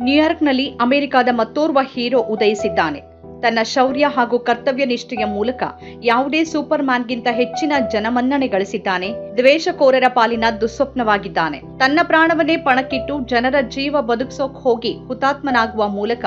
ನ್ಯೂಯಾರ್ಕ್ನಲ್ಲಿ ಅಮೆರಿಕದ ಮತ್ತೋರ್ವ ಹೀರೋ ಉದಯಿಸಿದ್ದಾನೆ. ತನ್ನ ಶೌರ್ಯ ಹಾಗೂ ಕರ್ತವ್ಯ ನಿಷ್ಠೆಯ ಮೂಲಕ ಯಾವುದೇ ಸೂಪರ್ ಮ್ಯಾನ್ಗಿಂತ ಹೆಚ್ಚಿನ ಜನಮನ್ನಣೆ ಗಳಿಸಿದ್ದಾನೆ. ದ್ವೇಷಕೋರರ ಪಾಲಿನ ದುಸ್ವಪ್ನವಾಗಿದ್ದಾನೆ. ತನ್ನ ಪ್ರಾಣವನ್ನೇ ಪಣಕ್ಕಿಟ್ಟು ಜನರ ಜೀವ ಬದುಕಿಸೋಕ್ ಹೋಗಿ ಹುತಾತ್ಮನಾಗುವ ಮೂಲಕ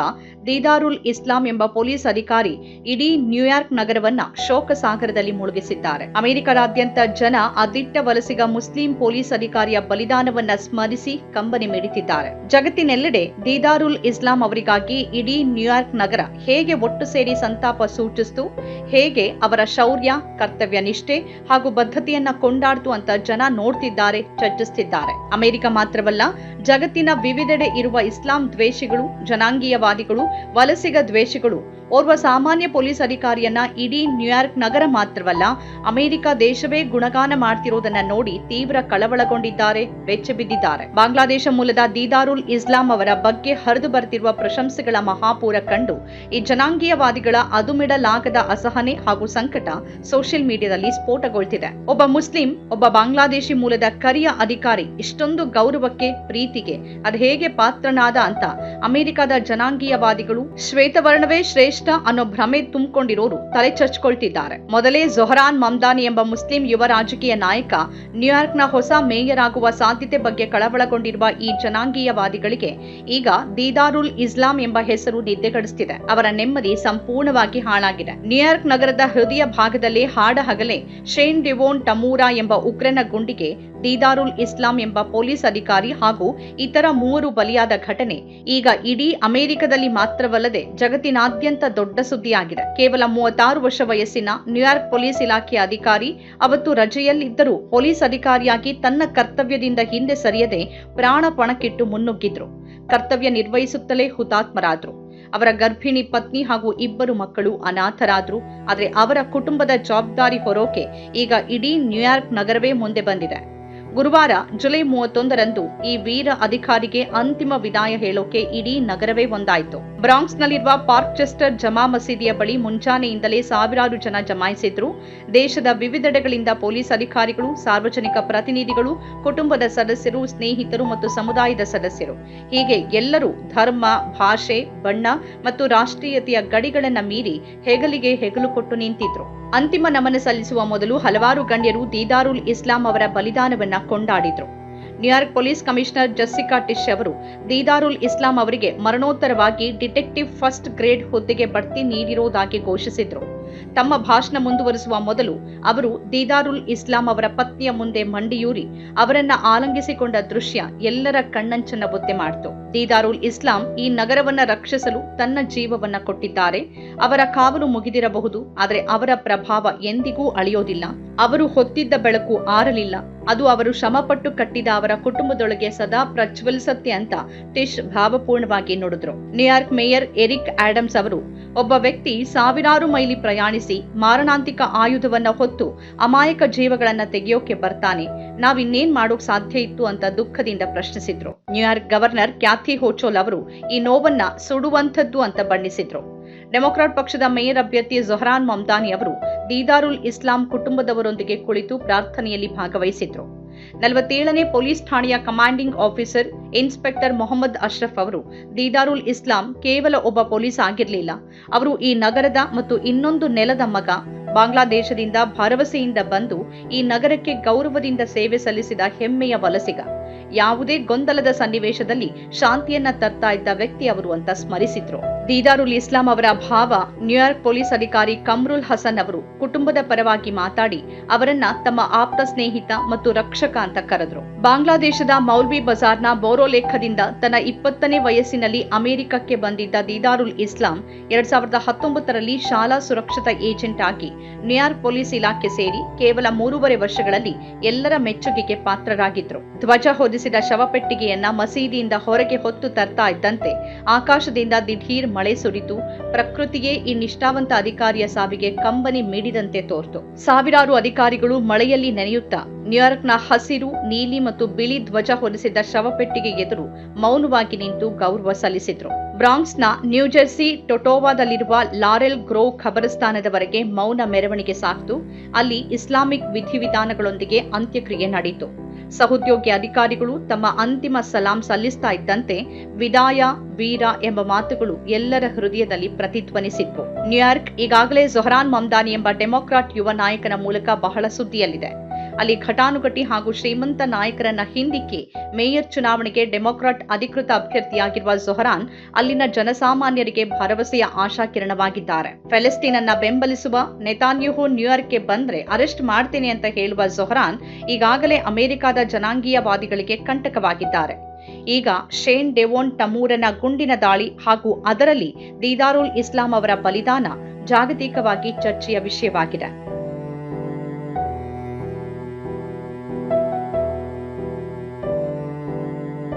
ದೀದಾರುಲ್ ಇಸ್ಲಾಂ ಎಂಬ ಪೊಲೀಸ್ ಅಧಿಕಾರಿ ಇಡೀ ನ್ಯೂಯಾರ್ಕ್ ನಗರವನ್ನ ಶೋಕ ಸಾಗರದಲ್ಲಿ ಮುಳುಗಿಸಿದ್ದಾರೆ. ಅಮೆರಿಕದಾದ್ಯಂತ ಜನ ಅದಿಟ್ಟ ವಲಸಿಗ ಮುಸ್ಲಿಂ ಪೊಲೀಸ್ ಅಧಿಕಾರಿಯ ಬಲಿದಾನವನ್ನ ಸ್ಮರಿಸಿ ಕಂಬನಿ ಮಿಡಿತಿದ್ದಾರೆ. ಜಗತ್ತಿನೆಲ್ಲೆಡೆ ದೀದಾರುಲ್ ಇಸ್ಲಾಂ ಅವರಿಗಾಗಿ ಇಡೀ ನ್ಯೂಯಾರ್ಕ್ ನಗರ ಹೇಗೆ ಒಟ್ಟು ಸೇರಿ ಸಂತಾಪ ಸೂಚಿಸ್ತು. ಹೇಗೆ ಅವರ ಶೌರ್ಯ, ಕರ್ತವ್ಯ ನಿಷ್ಠೆ ಹಾಗೂ ಬದ್ಧತೆಯನ್ನ ಕೊಂಡಾಡ್ತು ಅಂತ ಜನ ನೋಡ್ತಿದ್ದಾರೆ, ಚರ್ಚಿಸ್ತಿದ್ದಾರೆ. ಅಮೆರಿಕ ಮಾತ್ರವಲ್ಲ, ಜಗತ್ತಿನ ವಿವಿಧೆಡೆ ಇರುವ ಇಸ್ಲಾಂ ದ್ವೇಷಿಗಳು, ಜನಾಂಗೀಯವಾದಿಗಳು, ವಲಸಿಗ ದ್ವೇಷಿಗಳು ಓರ್ವ ಸಾಮಾನ್ಯ ಪೊಲೀಸ್ ಅಧಿಕಾರಿಯನ್ನ ಇಡೀ ನ್ಯೂಯಾರ್ಕ್ ನಗರ ಮಾತ್ರವಲ್ಲ, ಅಮೆರಿಕ ದೇಶವೇ ಗುಣಗಾನ ಮಾಡ್ತಿರೋದನ್ನ ನೋಡಿ ತೀವ್ರ ಕಳವಳಗೊಂಡಿದ್ದಾರೆ ಬೆಚ್ಚಬಿದ್ದಿದ್ದಾರೆ ಬಾಂಗ್ಲಾದೇಶ ಮೂಲದ ದೀದಾರುಲ್ ಇಸ್ಲಾಂ ಅವರ ಬಗ್ಗೆ ಹರಿದು ಬರ್ತಿರುವ ಪ್ರಶಂಸೆಗಳ ಮಹಾಪೂರ ಕಂಡು ಈ ಜನಾಂಗೀಯವಾದಿಗಳ ಅದುಮಿಡಲಾಗದ ಅಸಹನೆ ಹಾಗೂ ಸಂಕಟ ಸೋಷಿಯಲ್ ಮೀಡಿಯಾದಲ್ಲಿ ಸ್ಫೋಟಗೊಳ್ತಿದೆ. ಒಬ್ಬ ಮುಸ್ಲಿಂ, ಒಬ್ಬ ಬಾಂಗ್ಲಾದೇಶಿ ಮೂಲದ ಕರಿಯ ಅಧಿಕಾರಿ ಇಷ್ಟೊಂದು ಗೌರವಕ್ಕೆ, ಪ್ರೀತಿಗೆ, ಅದು ಹೇಗೆ ಪಾತ್ರನಾದ ಅಂತ ಅಮೆರಿಕದ ಜನಾಂಗೀಯವಾದಿಗಳು ಶ್ವೇತವರ್ಣವೇ ಶ್ರೇಷ್ಠ ಅನ್ನೋ ಭ್ರಮೆ ತುಂಬಿಕೊಂಡಿರೋರು ತಲೆ ಚಚ್ಕೊಳ್ತಿದ್ದಾರೆ ಮೊದಲೇ ಜೊಹರಾನ್ ಮಮ್ದಾನಿ ಎಂಬ ಮುಸ್ಲಿಂ ಯುವ ರಾಜಕೀಯ ನಾಯಕ, ನ್ಯೂಯಾರ್ಕ್ನ ಹೊಸ ಮೇಯರ್ ಆಗುವ ಸಾಧ್ಯತೆ ಬಗ್ಗೆ ಕಳವಳಗೊಂಡಿರುವ ಈ ಜನಾಂಗೀಯವಾದಿಗಳಿಗೆ ಈಗ ದೀದಾರುಲ್ ಇಸ್ಲಾಂ ಎಂಬ ಹೆಸರು ನಿದ್ದೆಗಡಿಸುತ್ತಿದೆ ಅವರ ನೆಮ್ಮದಿ ಸಂಪೂರ್ಣವಾಗಿ ಹಾಳಾಗಿದೆ. ನ್ಯೂಯಾರ್ಕ್ ನಗರದ ಹೃದಯ ಭಾಗದಲ್ಲಿ ಹಾಡ ಹಗಲೇ ಶೇನ್ ಡಿವೋನ್ ಟಮೂರಾ ಎಂಬ ಉಗ್ರನ ಗುಂಡಿಗೆ ದೀದಾರುಲ್ ಇಸ್ಲಾಂ ಎಂಬ ಪೊಲೀಸ್ ಅಧಿಕಾರಿ ಹಾಗೂ ಇತರ ಮೂವರು ಬಲಿಯಾದ ಘಟನೆ. ಈಗ ಇಡೀ ಅಮೆರಿಕದಲ್ಲಿ ಮಾತ್ರವಲ್ಲದೆ ಜಗತ್ತಿನಾದ್ಯಂತ ದೊಡ್ಡ ಸುದ್ದಿಯಾಗಿದೆ. ಕೇವಲ ಮೂವತ್ತಾರು ವರ್ಷ ವಯಸ್ಸಿನ ನ್ಯೂಯಾರ್ಕ್ ಪೊಲೀಸ್ ಇಲಾಖೆಯ ಅಧಿಕಾರಿ, ಅವತ್ತು ರಜೆಯಲ್ಲಿದ್ದರೂ ಪೊಲೀಸ್ ಅಧಿಕಾರಿಯಾಗಿ ತನ್ನ ಕರ್ತವ್ಯದಿಂದ ಹಿಂದೆ ಸರಿಯದೆ ಪ್ರಾಣಪಣಕ್ಕಿಟ್ಟು ಮುನ್ನುಗ್ಗಿದ್ರು. ಕರ್ತವ್ಯ ನಿರ್ವಹಿಸುತ್ತಲೇ ಹುತಾತ್ಮರಾದ್ರು. ಅವರ ಗರ್ಭಿಣಿ ಪತ್ನಿ ಹಾಗೂ ಇಬ್ಬರು ಮಕ್ಕಳು ಅನಾಥರಾದ್ರು. ಆದರೆ ಅವರ ಕುಟುಂಬದ ಜವಾಬ್ದಾರಿ ಹೊರೋಕೆ ಈಗ ಇಡೀ ನ್ಯೂಯಾರ್ಕ್ ನಗರವೇ ಮುಂದೆ ಬಂದಿದೆ. ಗುರುವಾರ ಜುಲೈ ಮೂವತ್ತೊಂದರಂದು ಈ ವೀರ ಅಧಿಕಾರಿಗೆ ಅಂತಿಮ ವಿದಾಯ ಹೇಳೋಕೆ ಇಡೀ ನಗರವೇ ಒಂದಾಯಿತು. ಬ್ರಾಂಕ್ಸ್ನಲ್ಲಿರುವ ಪಾರ್ಕ್ಚೆಸ್ಟರ್ ಜಮಾ ಮಸೀದಿಯ ಬಳಿ ಮುಂಜಾನೆಯಿಂದಲೇ ಸಾವಿರಾರು ಜನ ಜಮಾಯಿಸಿದ್ರು. ದೇಶದ ವಿವಿಧೆಡೆಗಳಿಂದ ಪೊಲೀಸ್ ಅಧಿಕಾರಿಗಳು, ಸಾರ್ವಜನಿಕ ಪ್ರತಿನಿಧಿಗಳು, ಕುಟುಂಬದ ಸದಸ್ಯರು, ಸ್ನೇಹಿತರು ಮತ್ತು ಸಮುದಾಯದ ಸದಸ್ಯರು. ಹೀಗೆ ಎಲ್ಲರೂ ಧರ್ಮ, ಭಾಷೆ, ಬಣ್ಣ ಮತ್ತು ರಾಷ್ಟ್ರೀಯತೆಯ ಗಡಿಗಳನ್ನು ಮೀರಿ ಹೆಗಲಿಗೆ ಹೆಗಲು ಕೊಟ್ಟು ನಿಂತಿದ್ರು. ಅಂತಿಮ ನಮನ ಸಲ್ಲಿಸುವ ಮೊದಲು ಹಲವಾರು ಗಣ್ಯರು ದೀದಾರುಲ್ ಇಸ್ಲಾಂ ಅವರ ಬಲಿದಾನವನ್ನ ಕೊಂಡಾಡಿದ್ರು. New York police commissioner Jessica Tisch ಅವರು ದೀದಾರುಲ್ ಇಸ್ಲಾಂ ಅವರಿಗೆ ಮರಣೋತ್ತರವಾಗಿ ಡಿಟೆಕ್ಟಿವ್ ಫಸ್ಟ್ ಗ್ರೇಡ್ ಹುದ್ದೆಗೆ ಬಡ್ತಿ ನೀಡಿರುವುದಾಗಿ ಘೋಷಿಸಿದ್ರು. ತಮ್ಮ ಭಾಷಣ ಮುಂದುವರಿಸುವ ಮೊದಲು ಅವರು ದೀದಾರುಲ್ ಇಸ್ಲಾಂ ಅವರ ಪತ್ನಿಯ ಮುಂದೆ ಮಂಡಿಯೂರಿ ಅವರನ್ನ ಆಲಂಗಿಸಿಕೊಂಡ ದೃಶ್ಯ ಎಲ್ಲರ ಕಣ್ಣಂಚನ್ನ ಬೊತ್ತೆ ಮಾಡಿತು. ದೀದಾರುಲ್ ಇಸ್ಲಾಂ ಈ ನಗರವನ್ನ ರಕ್ಷಿಸಲು ತನ್ನ ಜೀವವನ್ನ ಕೊಟ್ಟಿದ್ದಾರೆ. ಅವರ ಕಾವಲು ಮುಗಿದಿರಬಹುದು, ಆದರೆ ಅವರ ಪ್ರಭಾವ ಎಂದಿಗೂ ಅಳಿಯೋದಿಲ್ಲ. ಅವರು ಹೊತ್ತಿದ್ದ ಬೆಳಕು ಆರಲಿಲ್ಲ. ಅದು ಅವರು ಶ್ರಮಪಟ್ಟು ಕಟ್ಟಿದ ಅವರ ಕುಟುಂಬದೊಳಗೆ ಸದಾ ಪ್ರಜ್ವಲಿಸತ್ತೆ ಅಂತ ಟಿಶ್ ಭಾವಪೂರ್ಣವಾಗಿ ನೋಡಿದ್ರು. ನ್ಯೂಯಾರ್ಕ್ ಮೇಯರ್ ಎರಿಕ್ ಆಡಮ್ಸ್ ಅವರು, ಒಬ್ಬ ವ್ಯಕ್ತಿ ಸಾವಿರಾರು ಮೈಲಿ ಪ್ರಯಾಣಿಸಿ ಮಾರಣಾಂತಿಕ ಆಯುಧವನ್ನ ಹೊತ್ತು ಅಮಾಯಕ ಜೀವಗಳನ್ನ ತೆಗೆಯೋಕೆ ಬರ್ತಾನೆ. ನಾವಿನ್ನೇನ್ ಮಾಡೋಕ್ ಸಾಧ್ಯ ಇತ್ತು ಅಂತ ದುಃಖದಿಂದ ಪ್ರಶ್ನಿಸಿದ್ರು. ನ್ಯೂಯಾರ್ಕ್ ಗವರ್ನರ್ ಕ್ಯಾಥಿ ಹೋಚೋಲ್ ಅವರು ಈ ನೋವನ್ನ ಸುಡುವಂಥದ್ದು ಅಂತ ಬಣ್ಣಿಸಿದ್ರು. ಡೆಮೊಕ್ರಾಟ್ ಪಕ್ಷದ ಮೇಯರ್ ಅಭ್ಯರ್ಥಿ ಜೊಹರಾನ್ ಮಮ್ದಾನಿ ಅವರು ದೀದಾರುಲ್ ಇಸ್ಲಾಂ ಕುಟುಂಬದವರೊಂದಿಗೆ ಕುಳಿತು ಪ್ರಾರ್ಥನೆಯಲ್ಲಿ ಭಾಗವಹಿಸಿದ್ರು. ನಲವತ್ತೇಳನೇ ಪೊಲೀಸ್ ಠಾಣೆಯ commanding officer inspector Mohammad Ashraf ಅವರು, ದೀದಾರುಲ್ ಇಸ್ಲಾಂ ಕೇವಲ ಒಬ್ಬ ಪೊಲೀಸ್ ಆಗಿರಲಿಲ್ಲ. ಅವರು ಈ ನಗರದ ಮತ್ತು ಇನ್ನೊಂದು ನೆಲದ ಮಗ. ಬಾಂಗ್ಲಾದೇಶದಿಂದ ಭರವಸೆಯಿಂದ ಬಂದು ಈ ನಗರಕ್ಕೆ ಗೌರವದಿಂದ ಸೇವೆ ಸಲ್ಲಿಸಿದ ಹೆಮ್ಮೆಯ ವಲಸಿಗ. ಯಾವುದೇ ಗೊಂದಲದ ಸನ್ನಿವೇಶದಲ್ಲಿ ಶಾಂತಿಯನ್ನ ತರ್ತಾ ಇದ್ದ ವ್ಯಕ್ತಿ ಅವರು ಅಂತ ಸ್ಮರಿಸಿದ್ರು. ದೀದಾರುಲ್ ಇಸ್ಲಾಂ ಅವರ ಭಾವ ನ್ಯೂಯಾರ್ಕ್ ಪೊಲೀಸ್ ಅಧಿಕಾರಿ ಕಮ್ರುಲ್ ಹಸನ್ ಅವರು ಕುಟುಂಬದ ಪರವಾಗಿ ಮಾತಾಡಿ ಅವರನ್ನ ತಮ್ಮ ಆಪ್ತ ಸ್ನೇಹಿತ ಮತ್ತು ರಕ್ಷಕ ಅಂತ ಕರೆದ್ರು. ಬಾಂಗ್ಲಾದೇಶದ ಮೌಲ್ವಿ ಬಜಾರ್ನ ಬೋರೋಲೇಖದಿಂದ ತನ್ನ ಇಪ್ಪತ್ತನೇ ವಯಸ್ಸಿನಲ್ಲಿ ಅಮೆರಿಕಕ್ಕೆ ಬಂದಿದ್ದ ದೀದಾರುಲ್ ಇಸ್ಲಾಂ ಎರಡ್ ಸಾವಿರದ ಹತ್ತೊಂಬತ್ತರಲ್ಲಿ ಶಾಲಾ ಸುರಕ್ಷತಾ ಏಜೆಂಟ್ ಆಗಿ ನ್ಯೂಯಾರ್ಕ್ ಪೊಲೀಸ್ ಇಲಾಖೆ ಸೇರಿ ಕೇವಲ ಮೂರುವರೆ ವರ್ಷಗಳಲ್ಲಿ ಎಲ್ಲರ ಮೆಚ್ಚುಗೆಗೆ ಪಾತ್ರರಾಗಿದ್ರು. ಧ್ವಜ ಹೊದಿಸಿದ ಶವಪೆಟ್ಟಿಗೆಯನ್ನ ಮಸೀದಿಯಿಂದ ಹೊರಗೆ ಹೊತ್ತು ತರ್ತಾ ಇದ್ದಂತೆ ಆಕಾಶದಿಂದ ದಿಢೀರ್ ಮಳೆ ಸುರಿತು ಪ್ರಕೃತಿಯೇ ಈ ನಿಷ್ಠಾವಂತ ಅಧಿಕಾರಿಯ ಸಾವಿಗೆ ಕಂಬನಿ ಮಿಡಿದಂತೆ ತೋರ್ತು. ಸಾವಿರಾರು ಅಧಿಕಾರಿಗಳು ಮಳೆಯಲ್ಲಿ ನೆನೆಯುತ್ತಾ, ನ್ಯೂಯಾರ್ಕ್ನ ಹಸಿರು, ನೀಲಿ ಮತ್ತು ಬಿಳಿ ಧ್ವಜ ಹೊರಿಸಿದ್ದ ಶವಪೆಟ್ಟಿಗೆ ಎದುರು ಮೌನವಾಗಿ ನಿಂತು ಗೌರವ ಸಲ್ಲಿಸಿದ್ರು. ಬ್ರಾಂಕ್ಸ್ನ ನ್ಯೂಜೆರ್ಸಿ ಟೊಟೋವಾದಲ್ಲಿರುವ ಲಾರೆಲ್ ಗ್ರೋವ್ ಖಬರಸ್ಥಾನದವರೆಗೆ ಮೌನ ಮೆರವಣಿಗೆ ಸಾಕ್ತು. ಅಲ್ಲಿ ಇಸ್ಲಾಮಿಕ್ ವಿಧಿವಿಧಾನಗಳೊಂದಿಗೆ ಅಂತ್ಯಕ್ರಿಯೆ ನಡೆಯಿತು. ಸಹೋದ್ಯೋಗಿ ಅಧಿಕಾರಿಗಳು ತಮ್ಮ ಅಂತಿಮ ಸಲಾಂ ಸಲ್ಲಿಸ್ತಾ ಇದ್ದಂತೆ ವಿದಾಯ, ವೀರ ಎಂಬ ಮಾತುಗಳು ಎಲ್ಲರ ಹೃದಯದಲ್ಲಿ ಪ್ರತಿಧ್ವನಿಸಿತ್ತು. ನ್ಯೂಯಾರ್ಕ್ ಈಗಾಗಲೇ ಜೊಹರಾನ್ ಮಮ್ದಾನಿ ಎಂಬ ಡೆಮೊಕ್ರಾಟ್ ಯುವ ನಾಯಕನ ಮೂಲಕ ಬಹಳ ಸುದ್ದಿಯಲ್ಲಿದೆ. ಅಲ್ಲಿ ಘಟಾನುಘಟಿ ಹಾಗೂ ಶ್ರೀಮಂತ ನಾಯಕರನ್ನ ಹಿಂದಿಕ್ಕಿ ಮೇಯರ್ ಚುನಾವಣೆಗೆ ಡೆಮೊಕ್ರಾಟ್ ಅಧಿಕೃತ ಅಭ್ಯರ್ಥಿಯಾಗಿರುವ ಜೊಹರಾನ್ ಅಲ್ಲಿನ ಜನಸಾಮಾನ್ಯರಿಗೆ ಭರವಸೆಯ ಆಶಾಕಿರಣವಾಗಿದ್ದಾರೆ. ಅನ್ನ ಬೆಂಬಲಿಸುವ ನೆತಾನ್ಯುಹು ನ್ಯೂಯಾರ್ಕ್ಗೆ ಬಂದ್ರೆ ಅರೆಸ್ಟ್ ಮಾಡ್ತೇನೆ ಅಂತ ಹೇಳುವ ಜೊಹರಾನ್ ಈಗಾಗಲೇ ಅಮೆರಿಕದ ಜನಾಂಗೀಯವಾದಿಗಳಿಗೆ ಕಂಟಕವಾಗಿದ್ದಾರೆ. ಈಗ ಶೇನ್ ಡೆವೋನ್ ಟಮೂರನ ಗುಂಡಿನ ದಾಳಿ ಹಾಗೂ ಅದರಲ್ಲಿ ದೀದಾರುಲ್ ಇಸ್ಲಾಂ ಅವರ ಬಲಿದಾನ ಜಾಗತಿಕವಾಗಿ ಚರ್ಚೆಯ ವಿಷಯವಾಗಿದೆ.